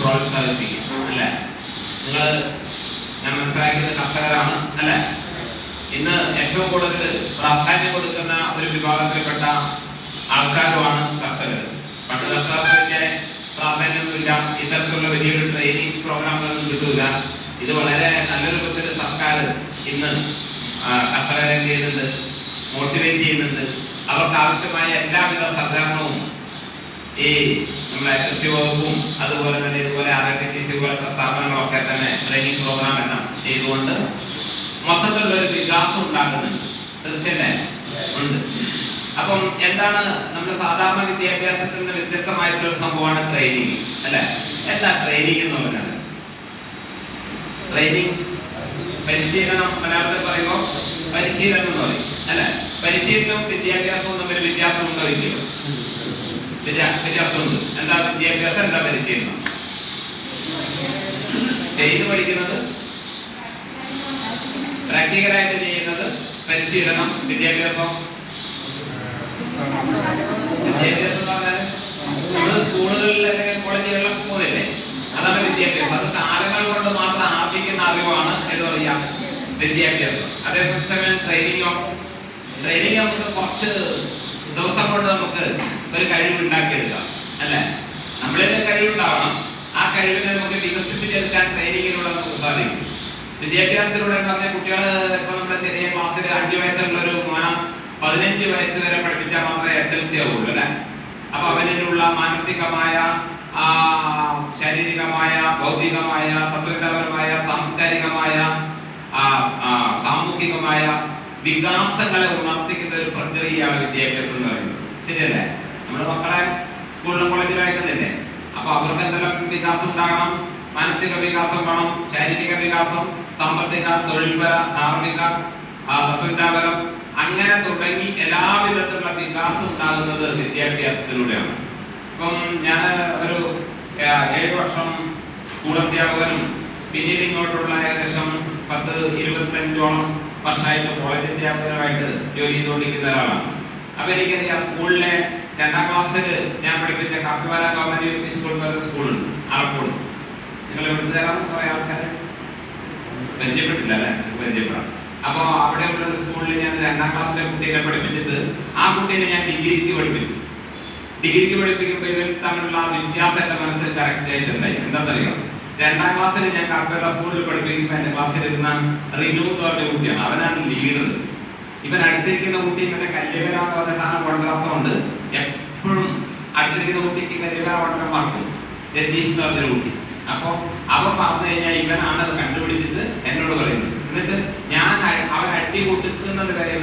പ്രോത്സാഹിപ്പിക്കും അല്ലേ? നിങ്ങൾ ഞാൻ മനസ്സിലാക്കിയത് കർഷകരാണ് അല്ലേ? ഇന്ന് ഏറ്റവും കൂടുതൽ പ്രാധാന്യം കൊടുക്കുന്ന ഒരു വിഭാഗത്തിൽപ്പെട്ട ആൾക്കാരുമാണ് കർഷകർ. പണ്ട് കർഷകർക്ക് പ്രാധാന്യമൊന്നുമില്ല ഇത്തരത്തിലുള്ള വലിയൊരു ട്രെയിനിങ് പ്രോഗ്രാമുകളൊന്നും കിട്ടൂല. ഇത് വളരെ നല്ല രൂപത്തിൽ സർക്കാർ ഇന്ന് കർഷകരെ ചെയ്യുന്നുണ്ട്? മോട്ടിവേറ്റ് ചെയ്യുന്നുണ്ട്. അവർക്ക് ആവശ്യമായ എല്ലാവിധ സഹകരണവും ഈ നമ്മുടെ കൃഷി വകുപ്പും അതുപോലെ തന്നെ ഇതുപോലെ ടി പോലത്തെ സ്ഥാപനങ്ങളൊക്കെ തന്നെ ട്രെയിനിങ് പ്രോഗ്രാം എല്ലാം ചെയ്തുകൊണ്ട് മൊത്തത്തിലുള്ള ഒരു വികാസം ഉണ്ടാക്കുന്നുണ്ട്. തീർച്ചയായും ഉണ്ട്. അപ്പം എന്താണ് നമ്മുടെ സാധാരണ വിദ്യാഭ്യാസത്തിൽ നിന്ന് വ്യത്യസ്തമായിട്ടുള്ള സംഭവമാണ് ട്രെയിനിങ് അല്ലെ? എന്താ ട്രെയിനിങ് എന്ന് പറഞ്ഞാൽ ട്രെയിനിങ് പരിശീലനം മലയാളത്തിൽ പറയുമ്പോൾ പരിശീലനം എന്ന് പറയും. അല്ലെ? പരിശീലനവും വിദ്യാഭ്യാസവും തമ്മിൽ വ്യത്യാസമുണ്ടോ ഇല്ലയോ? വ്യത്യാ- വ്യത്യാസമുണ്ട് എന്താ വിദ്യാഭ്യാസം എന്താ പരിശീലനം ചെയ്ത് പഠിക്കുന്നത്? പ്രാക്ടിക്കലായിട്ട് ചെയ്യുന്നത് പരിശീലനം വിദ്യാഭ്യാസം? വിദ്യാഭ്യാസം എന്ന് പറഞ്ഞാൽ നമ്മൾ സ്കൂളുകളിൽ കോളേജുകളിലൊക്കെ പോകുന്നില്ലേ? അതാണ് വിദ്യാഭ്യാസം. അത് കാലങ്ങൾ കൊണ്ട് മാത്രം ആർജിക്കുന്ന അറിവാണ് എന്ന് പറയാ? വിദ്യാഭ്യാസം. അതേസമയം ട്രെയിനിങ്ങോ ട്രെയിനിങ് നമുക്ക് കുറച്ച് ദിവസം കൊണ്ട് നമുക്ക് ഒരു കഴിവ് ഉണ്ടാക്കിയെടുക്കാം അല്ലേ? നമ്മളിൽ കഴിവുണ്ടാവണം? ആ കഴിവിനെ നമുക്ക് വികസിപ്പിച്ചെടുക്കാൻ ട്രെയിനിങ്ങിലൂടെ നമുക്ക് സാധിക്കും വിദ്യാഭ്യാസത്തിലൂടെ എന്ന് പറഞ്ഞാൽ കുട്ടികൾ ഇപ്പൊ നമ്മുടെ ചെറിയ ക്ലാസ്സിൽ അഞ്ചു വയസ്സുള്ള ഒരു മോനം പതിനഞ്ച് വയസ്സ് വരെ പഠിപ്പിച്ചാൽ മാത്രമേ എസ് എൽ സി ആവുള്ളൂ അല്ലേ? അപ്പൊ അവനിലുള്ള മാനസികമായ ശാരീരികമായ ഭൗതികമായ തത്വപരമായ സാംസ്കാരികമായ സാമൂഹികമായ വികാസങ്ങളെ ഉണർത്തിക്കുന്ന ഒരു പ്രക്രിയയാണ് വിദ്യാഭ്യാസം എന്ന് പറയുന്നത്. ശരിയല്ലേ? നമ്മുടെ മക്കളെ സ്കൂളിലും കോളേജിലും അയക്കുന്നില്ലേ അപ്പൊ അവർക്ക് എന്തെല്ലാം വികാസം ഉണ്ടാകണം? മാനസിക വികാസം വേണം ശാരീരിക വികാസം സാമ്പത്തിക തൊഴിൽപര ധാർമ്മിക തത്വചിന്താപരം അങ്ങനെ തുടങ്ങി എല്ലാവിധത്തിലുള്ള വികാസം ഉണ്ടാകുന്നത് വിദ്യാഭ്യാസത്തിലൂടെയാണ്. ഇപ്പം ഞാൻ ഒരു ഏഴ് വർഷം സ്കൂൾ പിന്നീട് ഇങ്ങോട്ടുള്ള ഏകദേശം പത്ത് ഇരുപത്തഞ്ചോളം വർഷമായിട്ട് കോളേജ് അധ്യാപകനുമായിട്ട് ജോലി ചെയ്തുകൊണ്ടിരിക്കുന്ന ഒരാളാണ്. അപ്പൊ എനിക്കറിയാം സ്കൂളിലെ രണ്ടാം ക്ലാസ്സിൽ ഞാൻ പഠിപ്പിച്ച കാപ്പിവാല ഗവൺമെന്റ് യു പി സ്കൂൾ എന്ന് സ്കൂളുണ്ട് ആലക്കോട് നിങ്ങൾ എവിടുത്തെ തരാം പറയാം ആൾക്കാരെ പരിചയപ്പെട്ടില്ല അല്ലേ? പരിചയപ്പെടാം. അപ്പോൾ അവിടെയുള്ള സ്കൂളിൽ ഞാൻ രണ്ടാം ക്ലാസ്സിലെ കുട്ടികളെ പഠിപ്പിച്ചിട്ട് ആ കുട്ടീനെ ഞാൻ ഡിഗ്രിക്ക് പഠിപ്പിച്ചു. ഡിഗ്രിക്ക് പഠിപ്പിക്കുമ്പോൾ ഇവർ തമ്മിലുള്ള വ്യത്യാസം എന്റെ മനസ്സിൽ കറക്റ്റ് ആയിട്ടുണ്ടായി എന്താണെന്നറിയാം? രണ്ടാം ക്ലാസ്സിൽ ഞാൻ കാപ്പിവാല സ്കൂളിൽ പഠിപ്പിക്കുമ്പോൾ എന്റെ ക്ലാസ്സിൽ ഇരുന്ന റിനു എന്ന് പറഞ്ഞ കുട്ടിയാണ്. അവനാണ് ലീഡർ ഇവൻ അടുത്തിരിക്കുന്ന കുട്ടി ഇവന്റെ കല്യവേല എന്ന് പറഞ്ഞ സാധനം എപ്പോഴും അടുത്തിരിക്കുന്ന കുട്ടിക്ക് കരുതാവണ്ണം പറഞ്ഞു രതീഷ് എന്ന് പറഞ്ഞൊരു കുട്ടി. അപ്പൊ അവൻ പറഞ്ഞു കഴിഞ്ഞാൽ ഇവനാണ് അത് കണ്ടുപിടിച്ചിട്ട് എന്നോട് പറയുന്നത് എന്നിട്ട് ഞാൻ അവൻ അട്ടി കൊടുക്കുന്നത് വരെ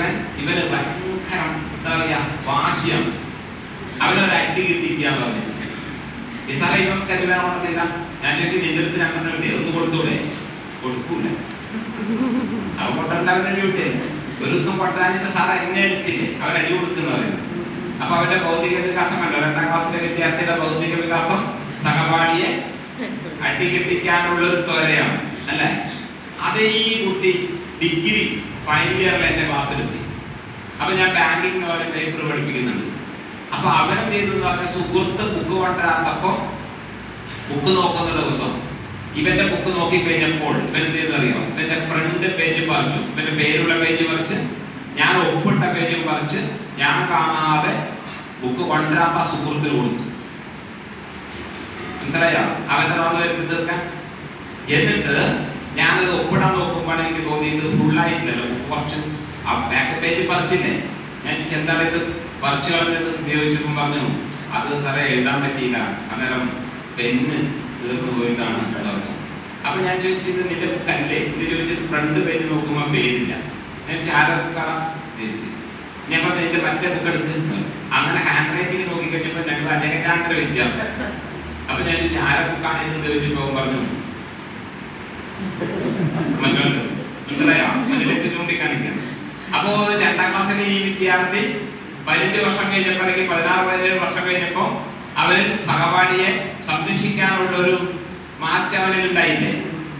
ഇവന് ഭയങ്കര എന്താ പറയാ വാശിയാണ്. അവനൊരു അടി കിട്ടിക്കാന്ന് പറഞ്ഞു. നിസാറെ ഇവൻ കൊണ്ടില്ല ഞാൻ നിന്റെ അങ്ങനെ വേണ്ടി ഒന്ന് കൊടുത്തൂടെ കൊടുക്കൂല. അവൻ കൊട്ടാൻ അവനെ വിട്ടേ ഒരു ദിവസം കൊട്ടാനിട്ട് സാറ എന്നെ അടിച്ചില്ലേ? അവൻ അടി കൊടുക്കുന്ന പറയുന്നത് അപ്പൊ അവന്റെ ഭൗതിക വികാസം കണ്ടോ? രണ്ടാം ക്ലാസ്സിലെ വിദ്യാർത്ഥിയുടെ ഭൗതിക വികാസം സഹപാഠിയെ അട്ടിക്കെട്ടിക്കാനുള്ള ഒരു ത്വരയാണ് അല്ലേ? അത് ഈ കുട്ടി ഡിഗ്രി ഫൈനൽ ഇയറിൽ എന്റെ ക്ലാസ്സിലെത്തി അപ്പൊ ഞാൻ ബാങ്കിങ് പോലെ പേപ്പർ പഠിപ്പിക്കുന്നുണ്ട്. അപ്പൊ അവനെന്ത് ചെയ്തെന്ന് പറഞ്ഞ സുഹൃത്ത് ബുക്ക് കൊണ്ടുവരാത്തപ്പോ ബുക്ക് നോക്കുന്ന ദിവസം ഇവന്റെ ബുക്ക് നോക്കി കഴിഞ്ഞപ്പോൾ ഇവൻ എന്ത് ഇവന്റെ ഫ്രണ്ട് പേജ് പറിച്ചു. ഇവന്റെ പേരുള്ള പേജ് പറിച്ച് ഞാൻ ഒപ്പിട്ട പേജും പറിച്ച് ഞാൻ കാണാതെ ബുക്ക് കൊണ്ടുവരാത്ത സുഹൃത്തിൽ കൊടുത്തു മനസ്സിലായോ? അവന്റെ നാളെ വരുത്തി തീർക്കാൻ. എന്നിട്ട് ഞാനത് ഒപ്പിടാൻ നോക്കുമ്പോൾ എനിക്ക് തോന്നിയത് ഫുള്ളായിട്ടില്ലല്ലോ ബുക്ക് കുറച്ച് ആ ബാക്ക് പേജ് പറിച്ചില്ലേ? ഞാൻ എനിക്ക് എന്താണ് ഇത് പറിച്ചു കളഞ്ഞത് ഉപയോഗിച്ചപ്പോൾ പറഞ്ഞു. അത് സാറേ എഴുതാൻ പറ്റിയില്ല. അന്നേരം പെന്ന് തീർന്നു പോയിട്ടാണ് പറഞ്ഞു അപ്പൊ ഞാൻ ചോദിച്ചത് നിന്റെ ബുക്കല്ലേ ഇത് ചോദിച്ചത് ഫ്രണ്ട് പേജ് നോക്കുമ്പോൾ പേരില്ല. ആരൊക്കെയാണ് ചോദിച്ചു ഞാൻ പറഞ്ഞു എന്റെ മറ്റേ ബുക്ക് എടുത്ത് അങ്ങനെ ഹാൻഡ് റൈറ്റിംഗ് നോക്കി രണ്ടും അനേകാന്തര വ്യത്യാസം. അപ്പൊ ഞാൻ ഇതിന്റെ ആരെ ബുക്കാണ് എന്ന് ചോദിച്ചപ്പോ പറഞ്ഞു മനസ്സിലായോ അപ്പോ രണ്ടാം ക്ലാസ്സിലെ ഈ വിദ്യാർത്ഥി പതിനഞ്ച് വർഷം കഴിഞ്ഞപ്പോ അല്ലെങ്കിൽ പതിനാറ് പതിനേഴ് വർഷം കഴിഞ്ഞപ്പോ അവൻ സഹപാഠിയെ സംരക്ഷിക്കാനുള്ള ഒരു മാറ്റം അവനിൽ ഉണ്ടായില്ലേ?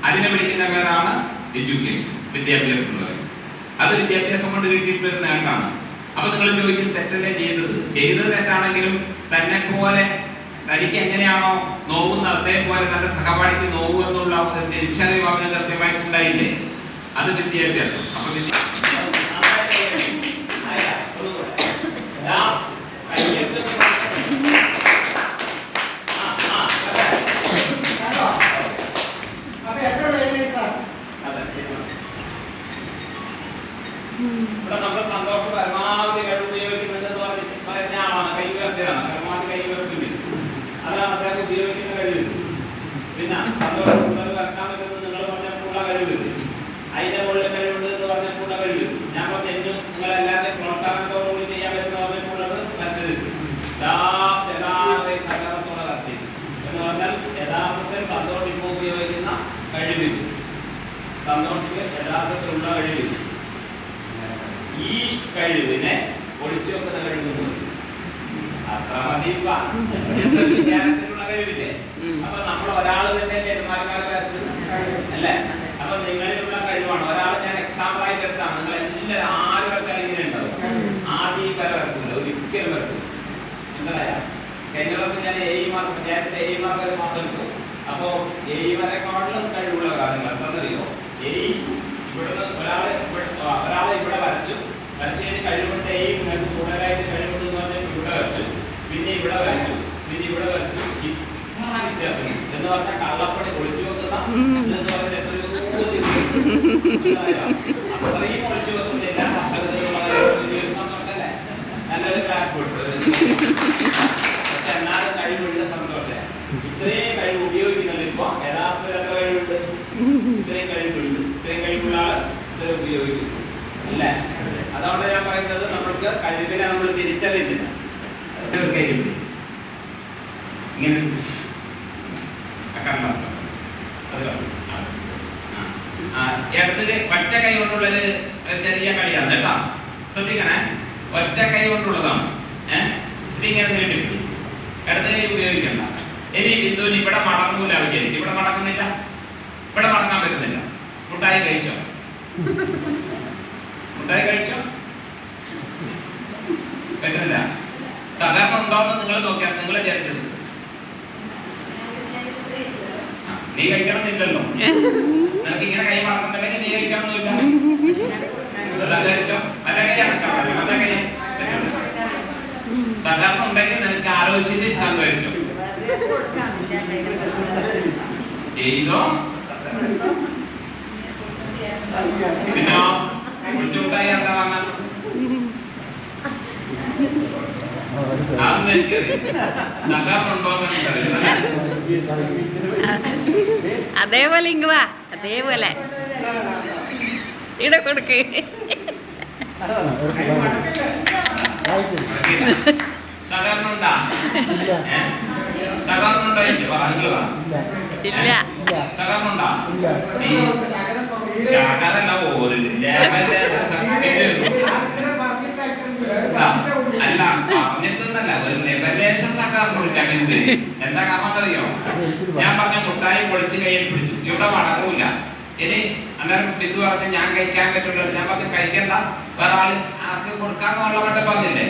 അതിനെ വിളിക്കുന്ന പേരാണ് എഡ്യൂക്കേഷൻ വിദ്യാഭ്യാസം എന്ന് പറയുന്നത്. അത് വിദ്യാഭ്യാസം കൊണ്ട് കിട്ടിയിട്ടുള്ള ഒരു നേട്ടമാണ് അപ്പൊ നിങ്ങൾ ചോദിക്കും തെറ്റല്ലേ ചെയ്തത്? ചെയ്തത് തെറ്റാണെങ്കിലും തന്നെ പോലെ തനിക്ക് എങ്ങനെയാണോ നോവുന്ന അതേപോലെ തന്റെ സഹപാഠിക്ക് നോവു എന്നുള്ള തിരിച്ചറിവ് അവന് കൃത്യമായിട്ടുണ്ടായില്ലേ? അത് വിദ്യാഭ്യാസം. അപ്പൊ വിദ്യ- Last. ആ, ആ, അതെ. അപ്പൊ എത്ര പേര് സാർ അതെ, ശരിയാണ്. ഇവിടെ നമ്മുടെ സന്തോഷം പരമാവധി കഴിവ് ഉപയോഗിക്കുന്നുണ്ട് എന്ന് പറഞ്ഞ് പറഞ്ഞ ആളാണ് കൈ ഉയർത്തിയതാണ് പരമാവധി കൈ ഉയർത്തുന്നത് അതാണ് അദ്ദേഹം ഉപയോഗിക്കുന്ന കഴിവ് പിന്നെ സന്തോഷം കൂടുതൽ വരക്കാൻ പറ്റുന്നത് നിങ്ങൾ പറഞ്ഞപ്പോഴുള്ള കഴിവ് അതിന്റെ മുകളിൽ കഴിവുണ്ട് എന്ന് പറഞ്ഞപ്പോഴുള്ള കഴിവ് ഞാൻ പറഞ്ഞ എന്നും നിങ്ങളെല്ലാവരും പ്രോത്സാഹനത്തോടുകൂടി ചെയ്യാൻ പറ്റുന്ന പറഞ്ഞപ്പോഴുള്ളത് വരച്ചത് ലാസ്റ്റ് എല്ലാവരെയും സഹകരണത്തോടെ വരച്ചത് എന്ന് പറഞ്ഞാൽ യഥാർത്ഥത്തിൽ സന്തോഷം ഇപ്പോൾ ഉപയോഗിക്കുന്ന കഴിവ് സന്തോഷത്തിൽ യഥാർത്ഥത്തിലുള്ള കഴിവ് ഈ കഴിവിനെ ഒളിച്ചു വെക്കുന്ന. അത്ര മതി വിജ്ഞാനത്തിനുള്ള കഴിവില്ലേ? അപ്പൊ നമ്മൾ ഒരാൾ തന്നെ പെരുമാറിമാരെ വരച്ചത് അല്ലേ? അപ്പൊ നിങ്ങളിലുള്ള കഴിവാണ്. ഒരാൾ ഞാൻ എക്സാമ്പിൾ ആയിട്ട് എടുത്താണ് നിങ്ങൾ എല്ലാവരും ആര് വരച്ചാലും ഇങ്ങനെ ഉണ്ടാവും ആദ്യം വരെ വരക്കില്ല വരക്കൂല. ഒരിക്കലും വരക്കില്ല എന്തായ കഴിഞ്ഞ ദിവസം ഞാൻ എ പഞ്ചായത്തിന്റെ എ മാർക്ക് ഒരു മാസം എടുത്തു. അപ്പോ എ വരെക്കാളും കഴിവുള്ള കാര്യങ്ങൾ എന്താണെന്നറിയോ എ ഇവിടുന്ന് ഒരാൾ ഇവിടെ- ആ, ഒരാളെ ഇവിടെ വരച്ചു വരച്ചതിന് കഴിവുണ്ട് എ നിങ്ങൾക്ക് കൂടുതലായിട്ട് കഴിവുണ്ട് എന്ന് പറഞ്ഞാൽ ഇവിടെ വരച്ചു പിന്നെ ഇവിടെ വരച്ചു പിന്നെ ഇവിടെ വരച്ചു ഇത്ര വ്യത്യാസം എന്ന് പറഞ്ഞാൽ കള്ളപ്പണി ഒളിച്ചു വെക്കുന്ന എന്ന് പറഞ്ഞാൽ എത്രയോ മനസ്സിലായോ? അത്രയും ഒളിച്ചു വെക്കുന്ന എല്ലാ കർഷകത്തിലുള്ള വലിയൊരു സന്തോഷമല്ലേ നല്ലൊരു ക്ലാപ്പ് കൊടുത്തു പക്ഷെ എന്നാലും കഴിവുള്ള സന്തോഷം ഇത്രയും കഴിവുണ്ട്? ഇത്രയും കഴിവുള്ള ആൾ ഇത്രയും ഉപയോഗിക്കുന്നു. അല്ലേ? അതുകൊണ്ട് ഞാൻ പറയുന്നത് നമ്മൾക്ക് കഴിവിനെ നമ്മൾ തിരിച്ചറിയുന്നില്ല. ഇങ്ങനെ ആ, ഇടത് ഒറ്റ കൈ കൊണ്ടുള്ളൊരു ചെറിയ കളിയാണ് കേട്ടോ. ശ്രദ്ധിക്കണേ. ഒറ്റ കൈ കൊണ്ടുള്ളതാണ്. ഏഹ് ഇതിങ്ങനെ നീട്ടിപ്പിടി. ഇടത് കൈ ഉപയോഗിക്കണ്ട. ഇനി ബിന്ദുവിന് ഇവിടെ മടങ്ങൂല വിചാരിക്കും ഇവിടെ മടങ്ങുന്നില്ല. ഇവിടെ മടങ്ങാൻ പറ്റുന്നില്ല. മുട്ടായി കഴിച്ചോ? മുട്ടായി കഴിച്ചോ? പറ്റുന്നില്ല. സാധാരണ ഉണ്ടോന്ന് നിങ്ങൾ നോക്കിയാൽ നിങ്ങൾ ജഡ്ജസ്. നീ കഴിക്കണമെന്നില്ലല്ലോ. നിനക്ക് ഇങ്ങനെ കൈ മറക്കുന്നുണ്ടെങ്കിൽ നീ കഴിക്കണമെന്നില്ല. സാധാരണ ഉണ്ടെങ്കിൽ നിനക്ക് ആലോചിച്ചിട്ട് സംഭവിക്കും ചെയ്തോ? പിന്നെ കുളിച്ചുകൂട്ടായി എന്താ പറഞ്ഞത് എനിക്കറിയാം അതേപോലെ ഇങ്ങ് വാ അതേപോലെ. ഇവിടെ കൊടുക്ക്. നിങ്ങൾ പറ ഇല്ല? സാധാരണ ഉണ്ടാ നീ ശകലം അല്ല പറഞ്ഞിട്ടൊന്നല്ല ഒരു ലെവലേശ സഹകരണമില്ല എന്ത്? എന്താ കാരണം അറിയോ ഞാൻ പറഞ്ഞ മുട്ടായി പൊളിച്ച് കയ്യിൽ പിടിച്ചു. ഇവിടെ മടങ്ങൂല ഇനി അന്നേരം ബിന്ദു പറഞ്ഞ് ഞാൻ കഴിക്കാൻ പറ്റുള്ളൂ ഞാൻ പറഞ്ഞു കഴിക്കണ്ട. വേറെ ആൾ ആർക്ക് കൊടുക്കാന്നുള്ള മട്ടം പറഞ്ഞില്ലേ?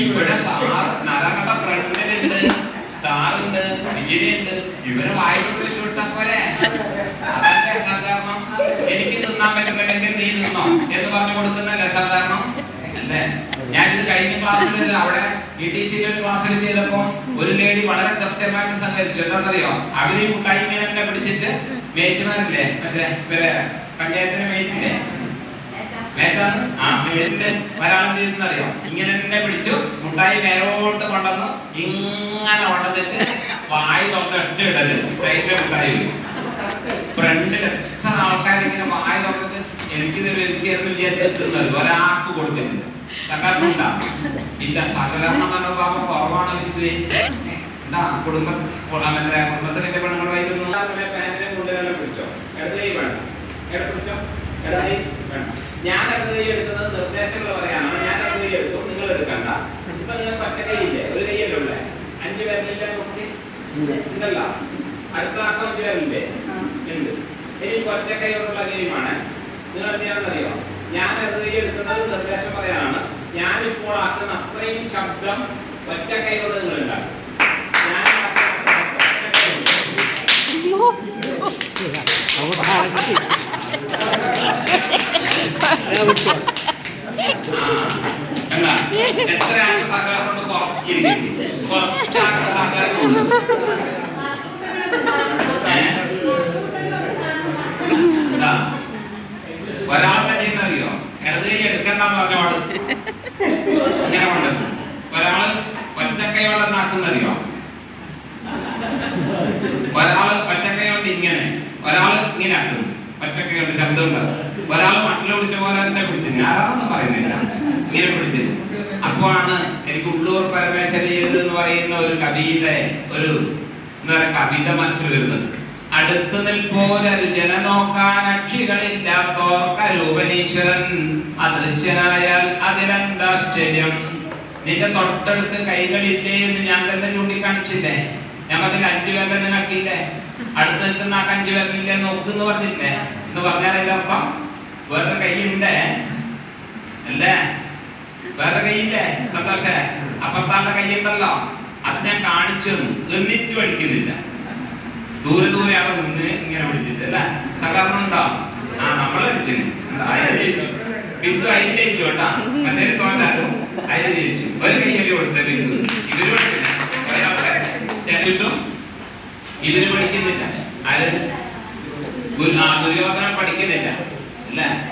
ഇവിടെ സാറ് നാലാമത്തെ ഫ്രണ്ടിലുണ്ട്. സാറുണ്ട് വിജയുണ്ട് ഇവരെ വായിട്ട് വെച്ച് പോലെ അതല്ലേ സാധാരണ എനിക്ക് തിന്നാൻ പറ്റുന്നില്ലെങ്കിൽ നീ തിന്നോ എന്ന് പറഞ്ഞു കൊടുക്കുന്നല്ലേ സാധാരണ അല്ലേ? ഞാനിത് കഴിഞ്ഞ ക്ലാസ്സിൽ അവിടെ ഇ ടി ഒരു ക്ലാസ്സിൽ ചെയ്തപ്പോ ഒരു ലേഡി വളരെ കൃത്യമായിട്ട് സഹകരിച്ചു എന്താണെന്നറിയോ? അവർ മുട്ടായി തന്നെ പിടിച്ചിട്ട് മേറ്റുമാരില്ലേ? മറ്റേ ഇവരെ പഞ്ചായത്തിന്റെ മേറ്റില്ലേ? മേറ്റാന്ന്? ആ മേറ്റിൽ ഒരാളെന്ത് ചെയ്തെന്നറിയോ? ഇങ്ങനെ തന്നെ പിടിച്ചു. മുട്ടായി മേലോട്ട് കൊണ്ടുവന്ന് ഇങ്ങനെ കൊണ്ടുവന്നിട്ട് വായി തൊട്ട് ഒറ്റ ഇടൽ. സൈഡിലെ മുട്ടായി. ഫ്രണ്ടിൽ എത്ര ആൾക്കാർ വായ തുറന്നിട്ട് എനിക്കിത് വ്യക്തിയായിരുന്നു വിചാരിച്ചെത്തുന്നത് ഒരാൾക്ക് കൊടുത്തിട്ടുണ്ട് സഹകരണം ഉണ്ടാ ഇല്ല സഹകരണ മനോഭാവം കുറവാണ് വിദ്യ എന്താ കുടുംബ മറ്റേ കുടുംബത്തിലെ പെണ്ണുങ്ങൾ വായിക്കുന്നു പാന്റിനെ കൊണ്ടുവരാൻ പിടിച്ചോ. ഇടത് കൈ വേണ്ട ഇടത് പിടിച്ചോ? ഇടത് കൈ വേണ്ട ഞാൻ ഇടത് കൈ എടുക്കുന്നത് നിർദ്ദേശങ്ങൾ പറയാനാണ്. ഞാൻ ഇടത് കൈ എടുത്തു നിങ്ങൾ എടുക്കണ്ട. ഇപ്പൊ നിങ്ങൾ പറ്റ കൈയില്ലേ? ഒരു കൈയല്ലേ ഉള്ളേ? അഞ്ച് നോക്കി? ഉണ്ടല്ലോ. അടുത്ത ആക്കം അഞ്ച് പേരില്ലേ? ഉണ്ട്. ഇനി ഒറ്റ കൈ കൊണ്ടുള്ള ഗെയിമാണ്. നിങ്ങൾ എന്തിനാണെന്നറിയോ ഞാൻ എഴുതി എടുക്കുന്നത് നിർദ്ദേശം പറയാനാണ് ഞാനിപ്പോൾ ആക്കുന്ന അത്രയും ശബ്ദം ഒറ്റ കൈകൊണ്ട് നിങ്ങൾ ഉണ്ടാക്കും എത്രയാണ് സഹകരണം കൊണ്ട് കുറയ്ക്കുന്നില്ല കുറച്ചാണ് സഹകരണം ഒരാളുടെ ചെയ്യുന്നറിയോ ഇടത് കൈ എടുക്കണ്ടെന്ന് പറഞ്ഞോട് ഇങ്ങനെ കൊണ്ടുവന്നു ഒരാൾ ഒറ്റക്കൈ കൊണ്ട് നാക്കുന്നറിയോ ഒരാൾ ഒറ്റക്കൈ കൊണ്ട് ഇങ്ങനെ. ഒരാൾ ഇങ്ങനെ ആക്കുന്നു. ഒറ്റക്കൈ കൊണ്ട് ശബ്ദം ഉണ്ടാവും ഒരാൾ മട്ടിൽ പിടിച്ച പോലെ തന്നെ പിടിച്ചു. ഞാനതൊന്നും പറയുന്നില്ല. ഇങ്ങനെ പിടിച്ചത് അപ്പോഴാണ് എനിക്ക് ഉള്ളൂർ പരമേശ്വരി എന്ന് പറയുന്ന ഒരു കവിയുടെ ഒരു എന്താ പറയുക കവിത മനസ്സിൽ വരുന്നത്. അടുത്തു നിൽപ്പോരൊരു ജന നോക്കാൻ അക്ഷികളില്ലാത്തോർക്കരൂപനീശ്വരൻ അദൃശ്യനായാൽ അതിലെന്താശ്ചര്യം നിന്റെ തൊട്ടടുത്ത് കൈകളില്ലേ എന്ന് ഞാൻ തന്നെ ചൂണ്ടിക്കാണിച്ചില്ലേ? പറഞ്ഞില്ല അഞ്ചു പേരുടെ നിങ്ങൾക്കില്ലേ അടുത്ത് നിൽക്കുന്ന ആ അഞ്ചു പേരില്ലേ നോക്കുന്നു പറഞ്ഞില്ലേ? എന്ന് പറഞ്ഞാൽ അതിന്റെ അർത്ഥം വേറെ കൈയുണ്ട്. അല്ലേ? വേറെ കൈയില്ലേ? സന്തോഷേ. അപ്പത്താളുടെ കൈയുണ്ടല്ലോ. അത് ഞാൻ കാണിച്ചു എന്നിട്ട് പഠിക്കുന്നില്ല. ദൂരെ ദൂരെ അവിടെ നിന്ന് ഇങ്ങനെ വിളിച്ചിട്ട് അല്ലേ? സഹകരണം ഉണ്ടോ ആ നമ്മളടിച്ചിന് അതിന് ജയിച്ചു. ബിന്ദു അതിന് ജയിച്ചു കേട്ടാ. മറ്റേ തോറ്റാലും അതിന് ജയിച്ചു. ഒരു കയ്യടി കൊടുത്ത ബിന്ദു. ഇവർ പഠിക്കില്ല. ഇവർ പഠിക്കുന്നില്ല. ആര്? ഗുരു- പഠിക്കുന്നില്ല. അല്ലേ?